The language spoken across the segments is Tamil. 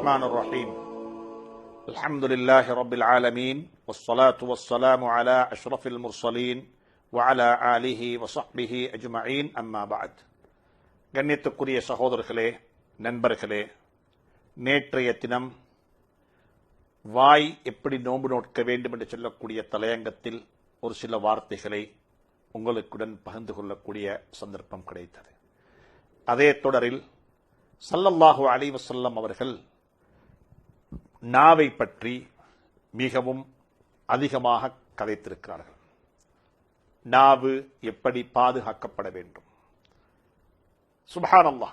الرحمن الرحيم الحمد لله رب العالمين والصلاة والسلام على أشرف المرسلين وعلى آله وصحبه أجمعين أما بعد கண்ணியத்துக்குரிய சகோதரர்களே நண்பர்களே நேற்றைய தினம் வாய் எப்படி நோன்பு நோட்க வேண்டும் என்று சொல்லக்கூடிய தலையங்கத்தில் ஒரு சில வார்த்தைகளை உங்களுக்குடன் பகிர்ந்து கொள்ளக்கூடிய சந்தர்ப்பம் கிடைத்தது அதே தொடரில் சல்லல்லாஹு அலைஹி வஸல்லம் அவர்கள் நாவை பற்றி மிகவும் அதிகமாக கதைத்திருக்கிறார்கள். நாவு எப்படி பாதுகாக்கப்பட வேண்டும்? சுபானல்லா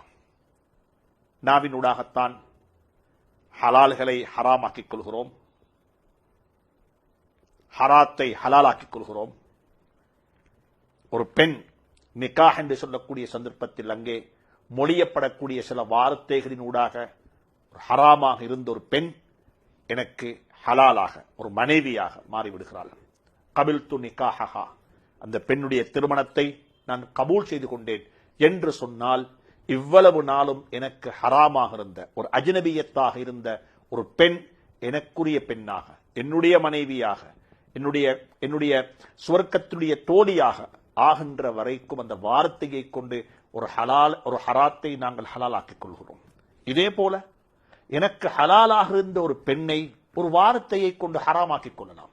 நாவினூடாகத்தான் ஹலால்களை ஹராமாக்கிக் கொள்கிறோம். ஹராத்தை ஹலாலாக்கிக் கொள்கிறோம். ஒரு பெண் நிக்காஹ் என்று சொல்லக்கூடிய சந்தர்ப்பத்தில் அங்கே மொழியப்படக்கூடிய சில வார்த்தைகளின் ஊடாக ஹராமாக இருந்த ஒரு பெண் எனக்கு ஹலாலாக ஒரு மனைவியாக மாறிவிடுகிறாள். கபில் து நிக்காஹா அந்த பெண்ணுடைய திருமணத்தை நான் கபூல் செய்து கொண்டேன் என்று சொன்னால் இவ்வளவு நாளும் எனக்கு ஹராமாக இருந்த ஒரு அஜினபியத்தாக இருந்த ஒரு பெண் எனக்குரிய பெண்ணாக என்னுடைய மனைவியாக என்னுடைய என்னுடைய சுவர்க்கத்துடைய தோழியாக ஆகின்ற வரைக்கும் அந்த வார்த்தையை கொண்டு ஒரு ஹலால் ஒரு ஹராத்தை நாங்கள் ஹலாலாக்கிக் கொள்கிறோம். இதே போல எனக்கு ஹலாலாக இருந்த ஒரு பெண்ணை ஒரு வார்த்தையை கொண்டு ஹராமாக்கிக் கொள்ளலாம்.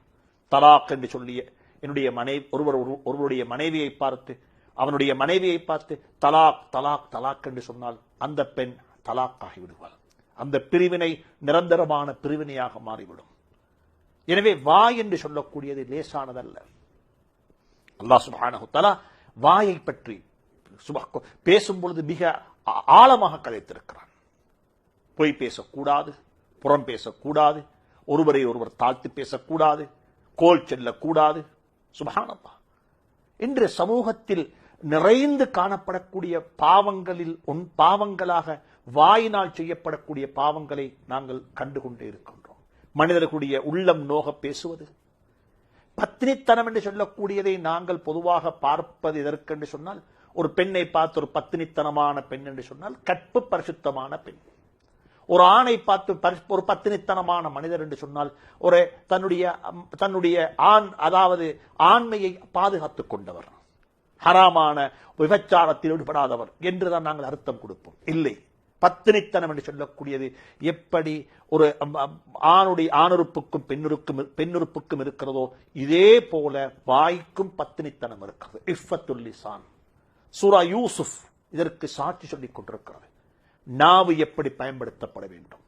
தலாக் என்று சொல்லிய என்னுடைய மனைவி ஒருவர் ஒரு- ஒருவருடைய மனைவியை பார்த்து அவனுடைய மனைவியை பார்த்து தலாக் தலாக் தலாக் என்று சொன்னால் அந்த பெண் தலாக் ஆகிவிடுவாள் அந்த பிரிவினை நிரந்தரமான பிரிவினையாக மாறிவிடும். எனவே வாய் என்று சொல்லக்கூடியது லேசானதல்ல. அல்லாஹ் சுப்ஹானஹு தஆலா வாயை பற்றி பேசும் பொழுது மிக ஆழமாக கதைத்திருக்கிறார் பொய் பேசக்கூடாது புறம் பேசக்கூடாது ஒருவரை ஒருவர் தாழ்த்து பேசக்கூடாது கோல் செல்லக்கூடாது. சுபஹானல்லா. இன்று சமூகத்தில் நிறைந்து காணப்படக்கூடிய பாவங்களில் உன் பாவங்களாக வாயினால் செய்யப்படக்கூடிய பாவங்களை நாங்கள் கண்டுகொண்டே இருக்கின்றோம். மனிதர்களுடைய உள்ளம் நோக பேசுவது பத்தினித்தனம் என்று சொல்லக்கூடியதை நாங்கள் பொதுவாக பார்ப்பது எதற்கென்று சொன்னால் ஒரு பெண்ணை பார்த்து ஒரு பத்தினித்தனமான பெண் என்று சொன்னால் கற்பு பரிசுத்தமான பெண். ஒரு ஆணை பார்த்து ஒரு பத்தினித்தனமான மனிதர் என்று சொன்னால் ஒரு தன்னுடைய தன்னுடைய ஆண் அதாவது ஆண்மையை பாதுகாத்துக் கொண்டவர் ஹராமான விபச்சாரத்தில் ஈடுபடாதவர் என்றுதான் நாங்கள் அர்த்தம் கொடுப்போம். இல்லை. பத்தினித்தனம் என்று சொல்லக்கூடியது எப்படி ஒரு அம், அம், ஆணுடைய ஆணுறுப்புக்கும் பெண்ணுறுக்கும் பெண்ணுறுப்புக்கும் இருக்கிறதோ இதே போல வாய்க்கும் பத்தினித்தனம் இருக்கிறது. இஃபத்துல்லிசான் சூரா யூசுப் இதற்கு சாட்சி சொல்லிக் கொண்டிருக்கிறது. நாவு எப்படி பயன்படுத்தப்பட வேண்டும்?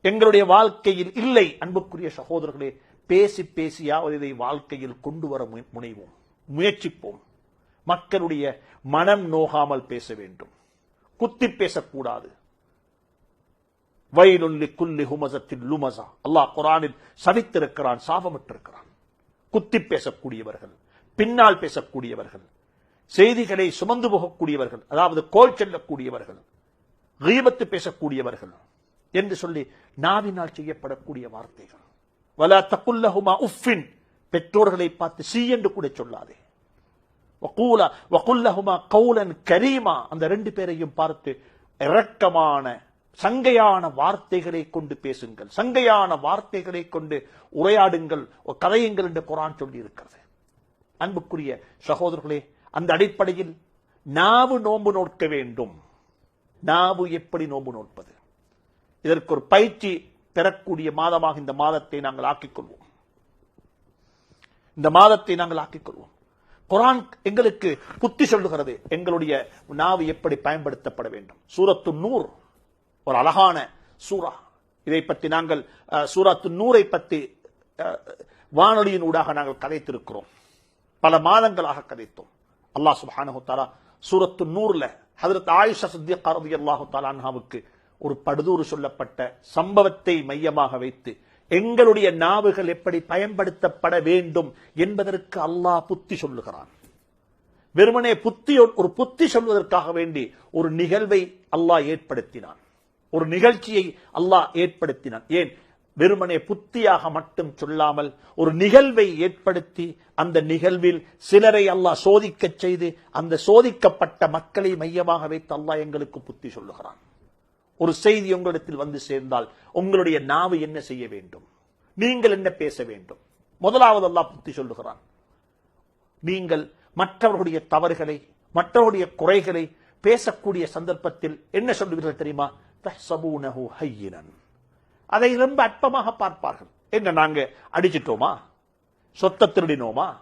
எங்களுடைய வாழ்க்கையில் இல்லை அன்புக்குரிய சகோதரர்களே பேசி பேசியாவது இதை வாழ்க்கையில் கொண்டு வர முனைவோம் முயற்சிப்போம். மக்களுடைய மனம் நோகாமல் பேச வேண்டும். குத்தி பேசக்கூடாது. வயலுள்ளி குல்லி ஹுமசத்தில் லுமசா. அல்லாஹ் குரானில் சவித்திருக்கிறான் சாபமிட்டிருக்கிறான். குத்தி பேசக்கூடியவர்கள் பின்னால் பேசக்கூடியவர்கள் செய்திகளை சுமந்து போகக்கூடியவர்கள் அதாவது கோல் செல்லக்கூடியவர்கள் கீபத்து பேசக்கூடியவர்கள் என்று சொல்லி நாவினால் செய்யப்படக்கூடிய வார்த்தைகள். வலா தக்குல்லஹுமா உஃபின் பெற்றோர்களை பார்த்து சீ என்று கூட சொல்லாதே. வகூலா வகுல்லஹுமா கௌலன் கரீமா. அந்த ரெண்டு பேரையும் பார்த்து இரக்கமான சங்கையான வார்த்தைகளை கொண்டு பேசுங்கள். சங்கையான வார்த்தைகளை கொண்டு உரையாடுங்கள். கதையுங்கள் என்று குரான் சொல்லி இருக்கிறது அன்புக்குரிய சகோதரர்களே அந்த அடிப்படையில் நாவு நோன்பு நோக்க வேண்டும். நாவு எப்படி நோம்பு நோட்பது இதற்கு ஒரு பயிற்சி பெறக்கூடிய மாதமாக இந்த மாதத்தை நாங்கள் ஆக்கிக் கொள்வோம். இந்த மாதத்தை நாங்கள் ஆக்கிக் கொள்வோம். குரான் எங்களுக்கு புத்தி சொல்லுகிறது எங்களுடைய நாவு எப்படி பயன்படுத்தப்பட வேண்டும். சூரத்து நூர் ஒரு அழகான சூரா இதை பற்றி நாங்கள் அஹ், நூரை பற்றி அஹ், வானொலியின் ஊடாக நாங்கள் கதைத்திருக்கிறோம். பல மாதங்களாக கதைத்தோம். அல்லாஹ் சுபானு தாரா சூரத்து நூர்ல ஹதரத் ஆயிஷா சித்திகா ரலியல்லாஹு அல்லாஹு தாலான்ஹாவுக்கு ஒரு படுதூறு சொல்லப்பட்ட சம்பவத்தை மையமாக வைத்து எங்களுடைய நாவுகள் எப்படி பயன்படுத்தப்பட வேண்டும் என்பதற்கு அல்லாஹ் புத்தி சொல்லுகிறான். வெறுமனே புத்தி ஒரு புத்தி சொல்வதற்காக வேண்டி ஒரு நிகழ்வை அல்லாஹ் ஏற்படுத்தினான். ஒரு நிகழ்ச்சியை அல்லாஹ் ஏற்படுத்தினான். ஏன்? வெறுமனே புத்தியாக மட்டும் சொல்லாமல் ஒரு நிகழ்வை ஏற்படுத்தி அந்த நிகழ்வில் சிலரை அல்லாஹ் சோதிக்கச் செய்து அந்த சோதிக்கப்பட்ட மக்களை மையமாக வைத்து அல்லாஹ் எங்களுக்கு புத்தி சொல்லுகிறான். ஒரு செய்தி உங்களிடத்தில் வந்து சேர்ந்தால் உங்களுடைய நாவு என்ன செய்ய வேண்டும்? நீங்கள் என்ன பேச வேண்டும்? முதலாவது அல்லாஹ் புத்தி சொல்லுகிறான். நீங்கள் மற்றவர்களுடைய தவறுகளை மற்றவருடைய குறைகளை பேசக்கூடிய சந்தர்ப்பத்தில் என்ன சொல்லுவீர்கள் தெரியுமா? தஹ்சபூனஹு ஹையினன். அதை ரொம்ப அற்பமாக பார்ப்பார்கள். என்ன நாங்க அடிச்சிட்டோமா? சொத்த திருடினோமா?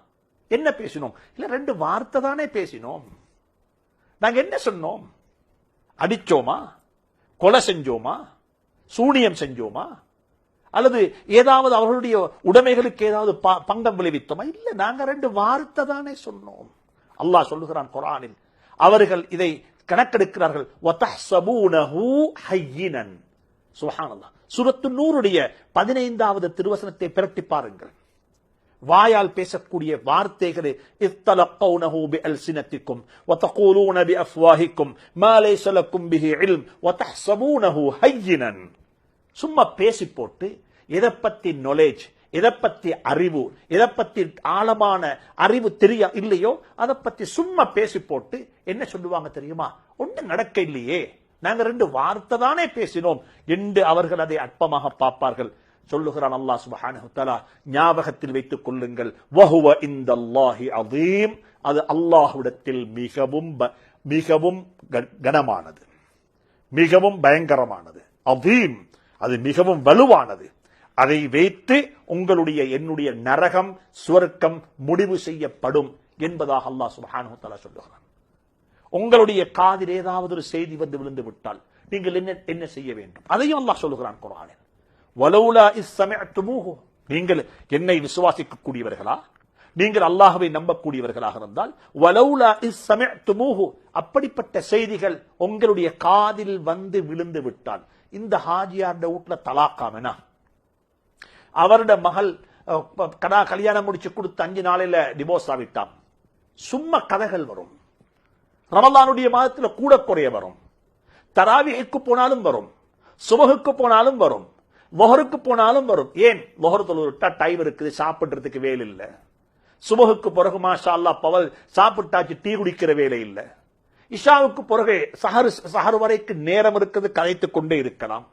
என்ன பேசினோம்? இல்ல ரெண்டு வார்த்தை தானே பேசினோம். நாங்க என்ன சொன்னோம்? அடிச்சோமா? கொலை செஞ்சோமா? சூனியம் செஞ்சோமா? அல்லது ஏதாவது அவர்களுடைய உடைமைகளுக்கு ஏதாவது ப- பங்கம் விளைவித்தோமா? இல்ல நாங்க ரெண்டு வார்த்தை தானே சொன்னோம். அல்லாஹ் சொல்லுகிறான் குரானில் அவர்கள் இதை கணக்கெடுக்கிறார்கள். வதஹ்சபூனஹு ஹய்யினன் சூரத்து நூறுடைய பதினைந்தாவது திருவசனத்தை பிரட்டி பாருங்கள். வாயால் பேசக்கூடிய வார்த்தைகளை இத்தலக்கௌனஹு பிஅல்சினத்திக்கும் வதகூலூன பிஅஃப்வாஹிக்கும் மா லைஸ லக்கும் பிஹி இல்ம் வதஹ்சபூனஹு ஹய்யினன் சும்மா பேசி போட்டு எதை பத்தி நாலேஜ் எதை பத்தி அறிவு எதை பத்தி ஆழமான அறிவு தெரிய இல்லையோ அதை பத்தி சும்மா பேசி போட்டு என்ன சொல்லுவாங்க தெரியுமா? ஒன்றும் நடக்க இல்லையே நாங்க ரெண்டு வார்த்தை தானே பேசினோம். என்று அவர்கள் அதை அற்பமாக பார்ப்பார்கள். சொல்லுகிறான் அல்லாஹ் சுப்ஹானஹு ஞாபகத்தில் வைத்துக் கொள்ளுங்கள். வஹுவ இந்தல்லாஹி அதீம் அது அல்லாஹுடத்தில் மிகவும் மிகவும் க- கனமானது. மிகவும் பயங்கரமானது. அதீம் அது மிகவும் வலுவானது. அதை வைத்து உங்களுடைய என்னுடைய நரகம் சுவர்க்கம் முடிவு செய்யப்படும் என்பதாக அல்லாஹ் சுப்ஹானஹு சொல்லுகிறான். உங்களுடைய காதில் ஏதாவது ஒரு செய்தி வந்து விழுந்து விட்டால் நீங்கள் என்ன என்ன செய்ய வேண்டும்? அதையும் அல்லாஹ் சொல்லுகிறான் குரானில் வலவுலா இஸ் சமிஅத்துமூஹு. நீங்கள் என்னை விசுவாசிக்கக்கூடியவர்களா? நீங்கள் அல்லாஹவை நம்பக்கூடியவர்களாக இருந்தால் வலவுலா இஸ் சமிஅத்துமூஹு. அப்படிப்பட்ட செய்திகள் உங்களுடைய காதில் வந்து விழுந்து விட்டால் இந்த ஹாஜியார்ட வீட்ல தலாக்காமனா அவரோட மகள் கடா கல்யாணம் முடிச்சு கொடுத்து அஞ்சு நாளையில டிவோர்ஸ் ஆகிட்டான் சும்மா கதைகள் வரும். ரமலானுடைய மாதத்துல கூட குறைய வரும். தராவிகைக்கு போனாலும் வரும். சுபகுக்கு போனாலும் வரும். மொஹருக்கு போனாலும் வரும். ஏன்? மொஹரத்தில் ஒரு டைம் இருக்குது. சாப்பிடுறதுக்கு வேலை இல்ல. சுபகுக்கு பிறகு மாஷா அல்லாஹ் பவல் சாப்பிட்டாச்சு டீ குடிக்கிற வேலை இல்லை. இஷாவுக்கு பிறகு சஹரு சஹர் வரைக்கு நேரம் இருக்குது கதைத்துக் கொண்டே இருக்கலாம்.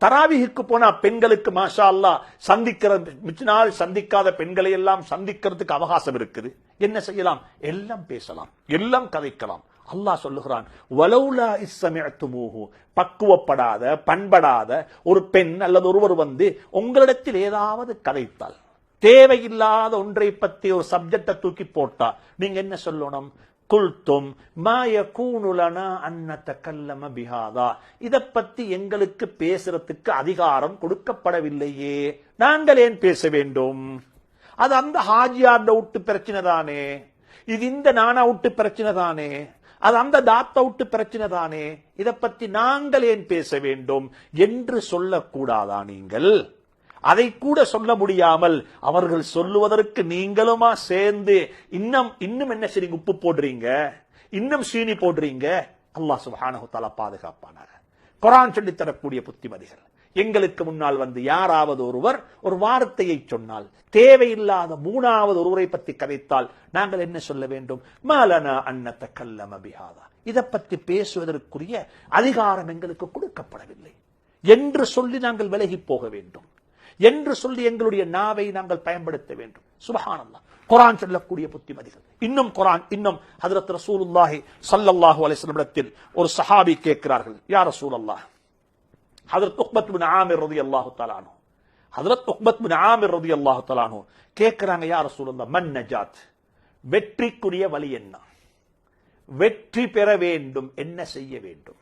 தராவிகுக்கு போனா பெண்களுக்கு மாஷா அல்லாஹ் சந்திக்கிற மிச்ச நாள் சந்திக்காத பெண்களை எல்லாம் சந்திக்கிறதுக்கு அவகாசம் இருக்குது. என்ன செய்யலாம்? எல்லாம் பேசலாம். எல்லாம் கதைக்கலாம். அல்லாஹ் சொல்லுகிறான் வலவுலா இஸ்ஸமிஅத்துமூஹு. பக்குவப்படாத பண்படாத ஒரு பெண் அல்லது ஒருவர் வந்து உங்களிடத்தில் ஏதாவது கதைத்தால் தேவையில்லாத ஒன்றை பத்தி ஒரு சப்ஜெக்டை தூக்கி போட்டா நீங்க என்ன சொல்லணும்? குல்தும் மாய கூணுலனா அன்னத்த கல்லம பிஹாதா. இதை பத்தி எங்களுக்கு பேசுறதுக்கு அதிகாரம் கொடுக்கப்படவில்லையே. நாங்கள் ஏன் பேச வேண்டும்? அது அந்த ஹாஜியார்ட விட்டு பிரச்சனை தானே? இது இந்த நானா விட்டு பிரச்சனை தானே? அது அந்த தாத்த அவுட் பிரச்சனை தானே. இத பத்தி நாங்கள் ஏன் பேச வேண்டும் என்று சொல்லக்கூடாதா நீங்கள்? அதை கூட சொல்ல முடியாமல் அவர்கள் சொல்லுவதற்கு நீங்களுமா சேர்ந்து இன்னும் இன்னும் என்ன சரி உப்பு போடுறீங்க? இன்னும் சீனி போடுறீங்க? அல்லாஹ் சுப்ஹானஹு தஆலா பாதுகாப்பானார் குர்ஆன் சொல்லித் தரக்கூடிய புத்திமதிகள். எங்களுக்கு முன்னால் வந்து யாராவது ஒருவர் ஒரு வார்த்தையை சொன்னால் தேவையில்லாத மூணாவது ஒருவரை பற்றி கதைத்தால் நாங்கள் என்ன சொல்ல வேண்டும்? மாலனா அன்னத்த கல்லம பிஹாதா. இதை பற்றி பேசுவதற்குரிய அதிகாரம் எங்களுக்கு கொடுக்கப்படவில்லை. என்று சொல்லி நாங்கள் விலகி போக வேண்டும். என்று சொல்லி எங்களுடைய நாவை நாங்கள் பயன்படுத்த வேண்டும். சுபஹானல்லாஹ். குரான் சொல்லக்கூடிய புத்திமதிகள். இன்னும் குரான் இன்னும் ஹதரத் ரசூலுல்லாஹி ஸல்லல்லாஹு அலைஹி ஒரு சஹாபி கேட்கிறார்கள் யார் ரசூல் அல்லாஹ் ஹதரத் உக்பத் பின் ஆமிர் ரதி அல்லாஹு தலானோ ஹதரத் உக்பத் பின் ஆமிர் ரதி அல்லாஹு தலானோ கேட்கிறாங்க யார் ரசூலல்லாஹ் மன் நஜாத்? வெற்றிக்குரிய வழி என்ன? வெற்றி பெற வேண்டும். என்ன செய்ய வேண்டும்?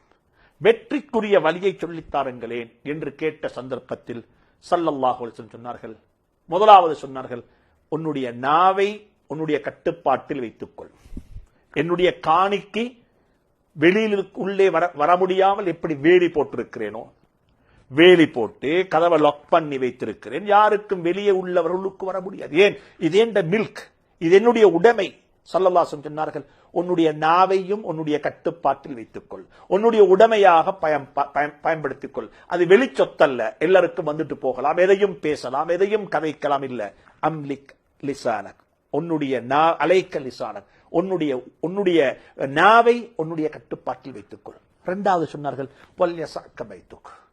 வெற்றிக்குரிய வழியை சொல்லித் தாருங்களேன் என்று கேட்ட சந்தர்ப்பத்தில் சல்லல்லாஹு சொன்னார்கள். முதலாவது சொன்னார்கள் உன்னுடைய நாவை உன்னுடைய கட்டுப்பாட்டில் வைத்துக்கொள். என்னுடைய காணிக்கு வெளியில் உள்ளே வர வர முடியாமல் எப்படி வேலி போட்டிருக்கிறேனோ வேலி போட்டு கதவை லாக் பண்ணி வைத்திருக்கிறேன். யாருக்கும் வெளியே உள்ளவர்களுக்கு வர முடியாது. ஏன்? இது இந்த மில்க் இது என்னுடைய உடைமை. சல்லல்லாசம் சொன்னார்கள் உன்னுடைய நாவையும் உன்னுடைய கட்டுப்பாட்டில் வைத்துக்கொள். உன்னுடைய உடமையாக பயம் ப- பயம்- பயன்படுத்திக் கொள் அது வெளிச்சொத்தல்ல. எல்லாருக்கும் வந்துட்டு போகலாம். எதையும் பேசலாம். எதையும் கதைக்கலாம் இல்ல. அம்லிக் லிசானக். உன்னுடைய நா அலைக்க லிசானக். உன்னுடைய உன்னுடைய நாவை உன்னுடைய கட்டுப்பாட்டில் வைத்துக்கொள். இரண்டாவது சொன்னார்கள் வைத்துக்கொள்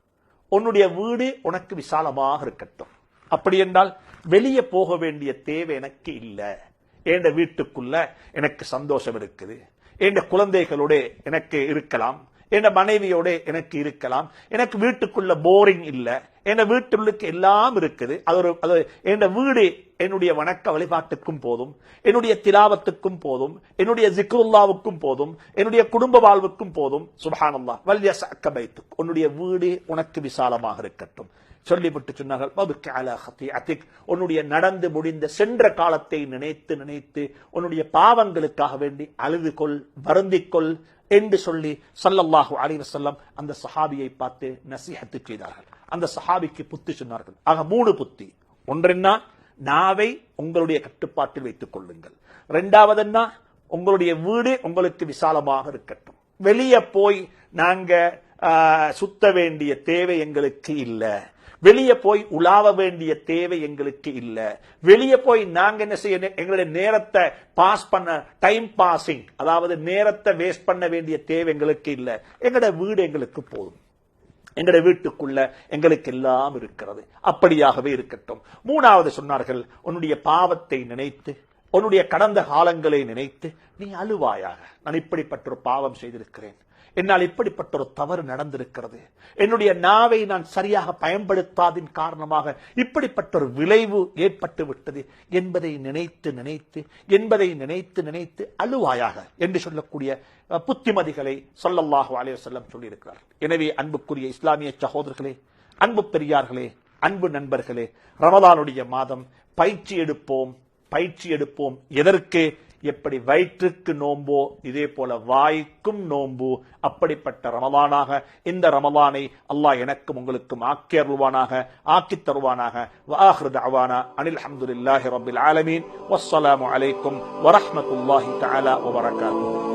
உன்னுடைய வீடு உனக்கு விசாலமாக இருக்கட்டும். அப்படி என்றால் வெளியே போக வேண்டிய தேவை எனக்கு இல்லை. என் வீட்டுக்குள்ள எனக்கு சந்தோஷம் இருக்குது. என் குழந்தைகளோட எனக்கு இருக்கலாம். என் மனைவியோட எனக்கு இருக்கலாம். எனக்கு வீட்டுக்குள்ள போரிங் இல்ல. என் வீட்டுள்ளுக்கு எல்லாம் இருக்குது. அது ஒரு அது என் வீடு என்னுடைய வணக்க வழிபாட்டுக்கும் போதும். என்னுடைய திலாவத்துக்கும் போதும். என்னுடைய ஜிக்ருல்லாவுக்கும் போதும். என்னுடைய குடும்ப வாழ்வுக்கும் போதும். சுபஹானல்லாஹ். வல்யசக்கபைத்து உன்னுடைய வீடு உனக்கு விசாலமாக இருக்கட்டும். சொல்லிவிட்டு சொன்னார்கள் உன்னுடைய நடந்து முடிந்த சென்ற காலத்தை நினைத்து நினைத்து உன்னுடைய பாவங்களுக்காக வேண்டி அழுது கொள் என்று சொல்லி சல்லல்லாஹு அலிவசல்லம் அந்த சஹாபியை பார்த்து நசிஹத்து செய்தார்கள். அந்த சஹாபிக்கு புத்தி சொன்னார்கள். ஆக மூணு புத்தி. ஒன்றென்னா நாவை உங்களுடைய கட்டுப்பாட்டில் வைத்துக் கொள்ளுங்கள். ரெண்டாவதுன்னா உங்களுடைய வீடு உங்களுக்கு விசாலமாக இருக்கட்டும். வெளியே போய் நாங்க சுத்த வேண்டிய தேவை எங்களுக்கு இல்லை. வெளியே போய் உலாவ வேண்டிய தேவை எங்களுக்கு இல்ல. வெளியே போய் நாங்க என்ன செய்ய எங்களுடைய நேரத்தை பாஸ் பண்ண டைம் பாசிங் அதாவது நேரத்தை வேஸ்ட் பண்ண வேண்டிய தேவை எங்களுக்கு இல்ல. எங்களோட வீடு எங்களுக்கு போதும். எங்களுடைய வீட்டுக்குள்ள எங்களுக்கு எல்லாம் இருக்கிறது. அப்படியாகவே இருக்கட்டும். மூணாவது சொன்னார்கள் உன்னுடைய பாவத்தை நினைத்து உன்னுடைய கடந்த காலங்களை நினைத்து நீ அழுவாயாக. நான் இப்படிப்பட்ட ஒரு பாவம் செய்திருக்கிறேன். என்னால் இப்படிப்பட்ட ஒரு தவறு நடந்திருக்கிறது. என்னுடைய நாவை நான் சரியாக பயன்படுத்தாதின் காரணமாக இப்படிப்பட்ட ஒரு விளைவு ஏற்பட்டு விட்டது என்பதை நினைத்து நினைத்து என்பதை நினைத்து நினைத்து அழுவாயாக என்று சொல்லக்கூடிய புத்திமதிகளை சொல்லல்லாஹு அலைஹி செல்லம் சொல்லியிருக்கிறார். எனவே அன்புக்குரிய இஸ்லாமிய சகோதரர்களே அன்பு பெரியார்களே அன்பு நண்பர்களே ரமதானுடைய மாதம் பயிற்சி எடுப்போம் பயிற்சி எடுப்போம். எதற்கு எப்படி வயிற்றுக்கு நோம்போ இதே போல வாய்க்கும் நோம்பு அப்படிப்பட்ட ரமலானாக இந்த ரமலானை அல்லாஹ் எனக்கும் உங்களுக்கும் ஆக்கி அருள்வானாக ஆக்கித் தருவானாக. வாஹிரு தஅவானா அனில் அஹமதுல்லாஹி ரபில் ஆலமீன். வஸ்ஸலாமு அலைக்கும் வரஹ்மத்துல்லாஹி தஆலா வபரகாத்துஹு.